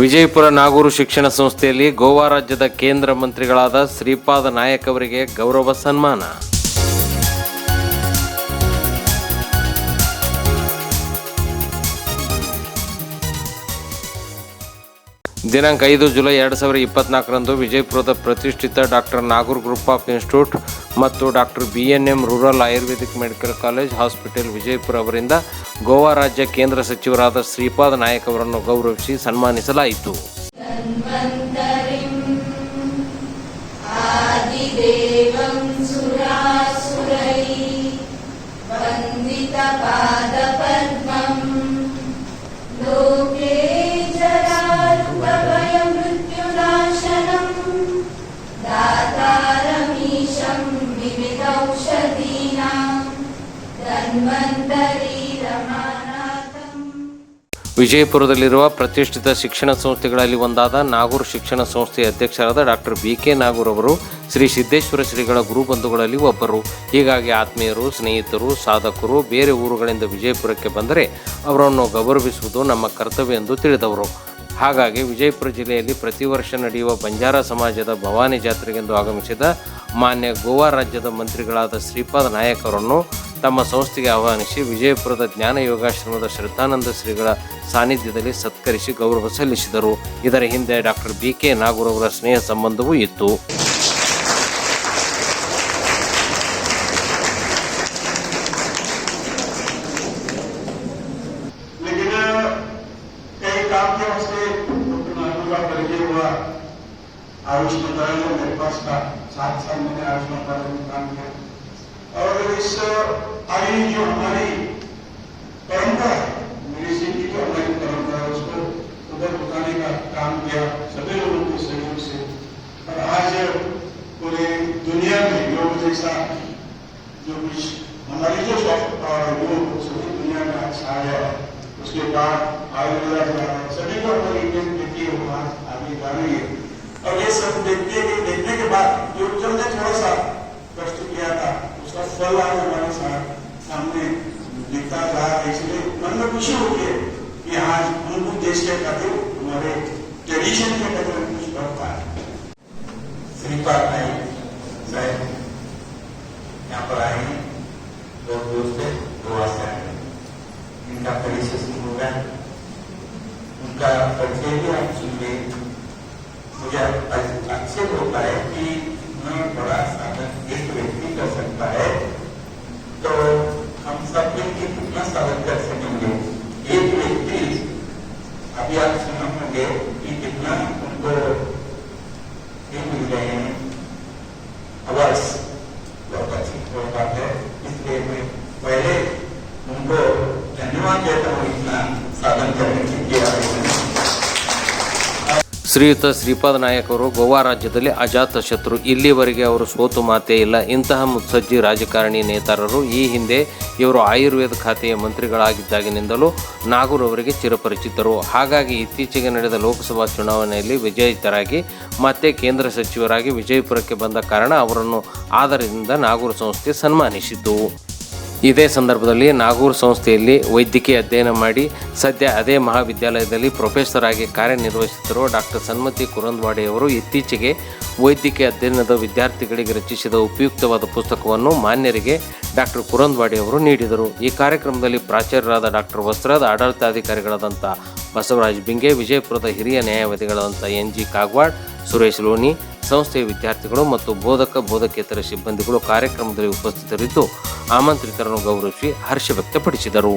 ವಿಜಯಪುರ ನಾಗೂರು ಶಿಕ್ಷಣ ಸಂಸ್ಥೆಯಲ್ಲಿ ಗೋವಾ ರಾಜ್ಯದ ಕೇಂದ್ರ ಮಂತ್ರಿಗಳಾದ ಶ್ರೀಪಾದ ನಾಯಕ್ ಅವರಿಗೆ ಗೌರವ ಸನ್ಮಾನ. ದಿನಾಂಕ ಐದು ಜುಲೈ ಎರಡು ಸಾವಿರ ಇಪ್ಪತ್ನಾಲ್ಕರಂದು ವಿಜಯಪುರದ ಪ್ರತಿಷ್ಠಿತ doctor Nagur group of institute ಮತ್ತು doctor B N M rural ayurvedic medical college hospital Vijayapura ಅವರಿಂದ ಗೋವಾ ರಾಜ್ಯ ಕೇಂದ್ರ ಸಚಿವರಾದ ಶ್ರೀಪಾದ್ ನಾಯಕ್ ಅವರನ್ನು ಗೌರವಿಸಿ ಸನ್ಮಾನಿಸಲಾಯಿತು. ವಿಜಯಪುರದಲ್ಲಿರುವ ಪ್ರತಿಷ್ಠಿತ ಶಿಕ್ಷಣ ಸಂಸ್ಥೆಗಳಲ್ಲಿ ಒಂದಾದ ನಾಗೂರ್ ಶಿಕ್ಷಣ ಸಂಸ್ಥೆಯ ಅಧ್ಯಕ್ಷರಾದ ಡಾಕ್ಟರ್ ಬಿ ಕೆ ನಾಗೂರ್ ಅವರು ಶ್ರೀ ಸಿದ್ದೇಶ್ವರ ಶ್ರೀಗಳ ಗುರುಬಂಧುಗಳಲ್ಲಿ ಒಬ್ಬರು. ಹೀಗಾಗಿ ಆತ್ಮೀಯರು, ಸ್ನೇಹಿತರು, ಸಾಧಕರು ಬೇರೆ ಊರುಗಳಿಂದ ವಿಜಯಪುರಕ್ಕೆ ಬಂದರೆ ಅವರನ್ನು ಗೌರವಿಸುವುದು ನಮ್ಮ ಕರ್ತವ್ಯ ಎಂದು ತಿಳಿದವರು. ಹಾಗಾಗಿ ವಿಜಯಪುರ ಜಿಲ್ಲೆಯಲ್ಲಿ ಪ್ರತಿ ವರ್ಷ ನಡೆಯುವ ಬಂಜಾರ ಸಮಾಜದ ಭವಾನಿ ಜಾತ್ರೆಗೆಂದು ಆಗಮಿಸಿದ ಮಾನ್ಯ ಗೋವಾ ರಾಜ್ಯದ ಮಂತ್ರಿಗಳಾದ ಶ್ರೀಪಾದ ನಾಯಕ್ ಅವರನ್ನು ತಮ್ಮ ಸಂಸ್ಥೆಗೆ ಆಹ್ವಾನಿಸಿ ವಿಜಯಪುರದ ಜ್ಞಾನ ಯೋಗಾಶ್ರಮದ ಶ್ರದ್ಧಾನಂದ ಶ್ರೀಗಳ ಸಾನ್ನಿಧ್ಯದಲ್ಲಿ ಸತ್ಕರಿಸಿ ಗೌರವ ಸಲ್ಲಿಸಿದರು ಇದರ ಹಿಂದೆ ಡಾಕ್ಟರ್ ಬಿ ಕೆ ನಾಗೂರ್ ಅವರ ಸ್ನೇಹ ಸಂಬಂಧವೂ ಇತ್ತು लेकिन कई काम के वास्ते डॉक्टर नायडू का परिचय हुआ आयुष मंत्रालय में मेरे पास था सात साल मैंने आयुष मंत्रालय में काम किया और इस आयु जो हमारी परंपरा है मेडिसिन की जो हमारी परंपरा है उसको उधर बताने का काम किया सभी लोगों के सहयोग से और आज पूरे दुनिया में योग जैसा जो कुछ हमारी जो सॉफ्ट पावर है वो सभी दुनिया में आज छा गया है उसके बाद आयुर्वेदा जो है सभी को हमारी इंडियन देखिए वो आज आगे जा रही है और ये सब देखने के देखने के बाद जो जो हमने थोड़ा सा कष्ट किया था उसका फल हमारे साथ सामने दिखता रहा है इसलिए मन में खुशी होती है कि आज कुछ देश के खातिर हमारे ट्रेडिशन के खातिर कुछ कर पाए श्रीपाद नाइक साहब यहाँ पर आए हैं बहुत दूर से गोवा से आए हैं इनका परिचय शुरू हो गया उनका परिचय भी आप सुन सुनिए मुझे आश्चर्य होता है कि इतना बड़ा साधन एक व्यक्ति कर सकता है तो हम सब मिलकर कितना साधन कर सकेंगे एक व्यक्ति अभी आप सुना होंगे कि कितना उनको मिल गए हैं अवर्स बहुत अच्छी बात है इसलिए मैं पहले उनको धन्यवाद देता हूँ इतना साधन करने ಶ್ರೀಯುತ ಶ್ರೀಪಾದ ನಾಯಕರು ಗೋವಾ ರಾಜ್ಯದಲ್ಲಿ ಅಜಾತ ಶತ್ರು. ಇಲ್ಲಿವರೆಗೆ ಅವರು ಸೋತು ಮಾತೇ ಇಲ್ಲ. ಇಂತಹ ಮುತ್ಸಜ್ಜಿ ರಾಜಕಾರಣಿ ನೇತಾರರು ಈ ಹಿಂದೆ ಇವರು ಆಯುರ್ವೇದ ಖಾತೆಯ ಮಂತ್ರಿಗಳಾಗಿದ್ದಾಗಿನಿಂದಲೂ ನಾಗೂರ್ ಅವರಿಗೆ ಚಿರಪರಿಚಿತರು. ಹಾಗಾಗಿ ಇತ್ತೀಚೆಗೆ ನಡೆದ ಲೋಕಸಭಾ ಚುನಾವಣೆಯಲ್ಲಿ ವಿಜಯಿತರಾಗಿ, ಮತ್ತೆ ಕೇಂದ್ರ ಸಚಿವರಾಗಿ ವಿಜಯಪುರಕ್ಕೆ ಬಂದ ಕಾರಣ ಅವರನ್ನು ಆಧಾರದಿಂದ ನಾಗೂರ್ ಸಂಸ್ಥೆ ಸನ್ಮಾನಿಸಿತು. ಇದೇ ಸಂದರ್ಭದಲ್ಲಿ ನಾಗೂರ್ ಸಂಸ್ಥೆಯಲ್ಲಿ ವೈದ್ಯಕೀಯ ಅಧ್ಯಯನ ಮಾಡಿ ಸದ್ಯ ಅದೇ ಮಹಾವಿದ್ಯಾಲಯದಲ್ಲಿ ಪ್ರೊಫೆಸರ್ ಆಗಿ ಕಾರ್ಯನಿರ್ವಹಿಸುತ್ತಿರುವ ಡಾಕ್ಟರ್ ಸನ್ಮತಿ ಕುರಂದ್ವಾಡೆಯವರು ಇತ್ತೀಚೆಗೆ ವೈದ್ಯಕೀಯ ಅಧ್ಯಯನದ ವಿದ್ಯಾರ್ಥಿಗಳಿಗೆ ರಚಿಸಿದ ಉಪಯುಕ್ತವಾದ ಪುಸ್ತಕವನ್ನು ಮಾನ್ಯರಿಗೆ ಡಾಕ್ಟರ್ ಕುರಂದ್ವಾಡೆಯವರು ನೀಡಿದರು. ಈ ಕಾರ್ಯಕ್ರಮದಲ್ಲಿ ಪ್ರಾಚಾರ್ಯರಾದ ಡಾಕ್ಟರ್ ವಸ್ತ್ರದ ಆಡಳಿತಾಧಿಕಾರಿಗಳಾದಂಥ ಬಸವರಾಜ್ ಬಿಂಗೆ, ವಿಜಯಪುರದ ಹಿರಿಯ ನ್ಯಾಯವಾದಿಗಳಾದಂಥ ಎನ್ ಜಿ ಕಾಗ್ವಾಡ್ ಸುರೇಶ್ ಲೋನಿ ಸಂಸ್ಥೆಯ ವಿದ್ಯಾರ್ಥಿಗಳು ಮತ್ತು ಬೋಧಕ ಬೋಧಕೇತರ ಸಿಬ್ಬಂದಿಗಳು ಕಾರ್ಯಕ್ರಮದಲ್ಲಿ ಉಪಸ್ಥಿತರಿದ್ದು ಆಮಂತ್ರಿತರನ್ನು ಗೌರವಿಸಿ ಹರ್ಷ ವ್ಯಕ್ತಪಡಿಸಿದರು.